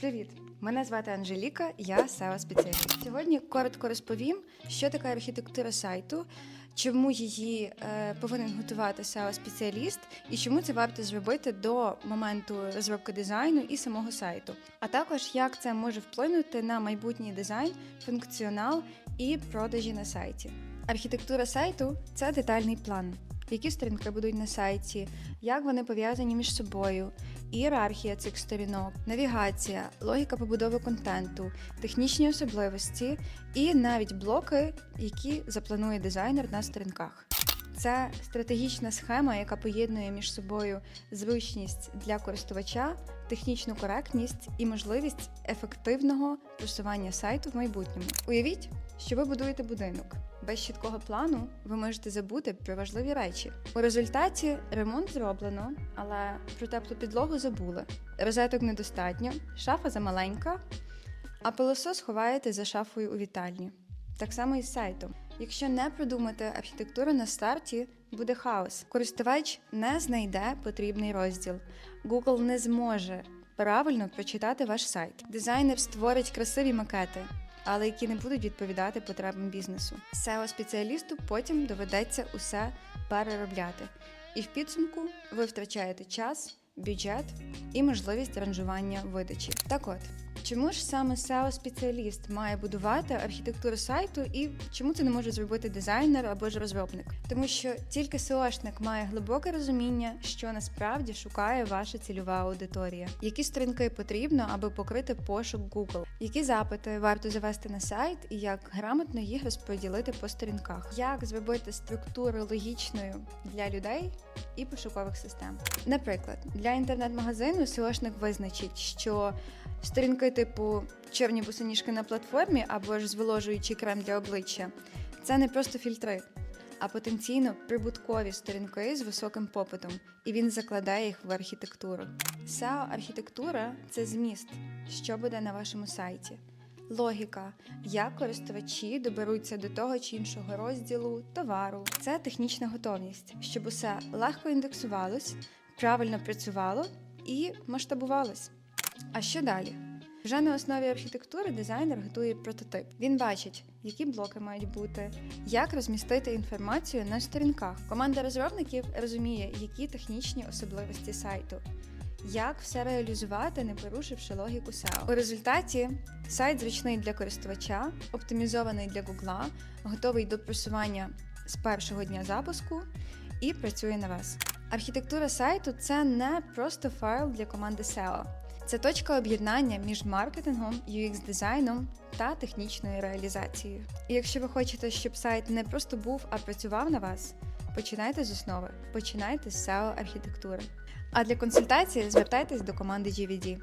Привіт! Мене звати Анжеліка, я seo спеціаліст. Сьогодні коротко розповім, що таке архітектура сайту, чому її е, повинен готувати seo спеціаліст і чому це варто зробити до моменту розробки дизайну і самого сайту. А також як це може вплинути на майбутній дизайн, функціонал і продажі на сайті. Архітектура сайту це детальний план. Які сторінки будуть на сайті, як вони пов'язані між собою, ієрархія цих сторінок, навігація, логіка побудови контенту, технічні особливості і навіть блоки, які запланує дизайнер на сторінках. Це стратегічна схема, яка поєднує між собою зручність для користувача, технічну коректність і можливість ефективного просування сайту в майбутньому. Уявіть, що ви будуєте будинок. Без чіткого плану ви можете забути про важливі речі. У результаті ремонт зроблено, але про теплу підлогу забули. Розеток недостатньо, шафа замаленька, а пилосос ховаєте за шафою у вітальні. Так само і з сайтом. Якщо не продумати архітектуру на старті, буде хаос. Користувач не знайде потрібний розділ. Google не зможе правильно прочитати ваш сайт. Дизайнер створить красиві макети, але які не будуть відповідати потребам бізнесу. SEO-спеціалісту потім доведеться усе переробляти. І в підсумку ви втрачаєте час, бюджет і можливість ранжування видачі. Так от, чому ж саме SEO-спеціаліст має будувати архітектуру сайту і чому це не може зробити дизайнер або ж розробник? Тому що тільки SEOшник має глибоке розуміння, що насправді шукає ваша цільова аудиторія, які сторінки потрібно, аби покрити пошук Google, які запити варто завести на сайт і як грамотно їх розподілити по сторінках, як зробити структуру логічною для людей і пошукових систем. Наприклад, для інтернет-магазину SEOшник визначить, що сторінки типу чорні босоніжки на платформі або ж зволожуючий крем для обличчя це не просто фільтри, а потенційно прибуткові сторінки з високим попитом, і він закладає їх в архітектуру. SEO-архітектура це зміст, що буде на вашому сайті. Логіка, як користувачі доберуться до того чи іншого розділу, товару. Це технічна готовність, щоб усе легко індексувалось, правильно працювало і масштабувалось. А що далі? Вже на основі архітектури дизайнер готує прототип. Він бачить, які блоки мають бути, як розмістити інформацію на сторінках. Команда розробників розуміє, які технічні особливості сайту, як все реалізувати, не порушивши логіку SEO. У результаті сайт зручний для користувача, оптимізований для Гугла, готовий до просування з першого дня запуску і працює на вас. Архітектура сайту це не просто файл для команди SEO. Це точка об'єднання між маркетингом, UX-дизайном та технічною реалізацією. І якщо ви хочете, щоб сайт не просто був, а працював на вас, починайте з основи, починайте з SEO архітектури. А для консультації звертайтесь до команди GVD.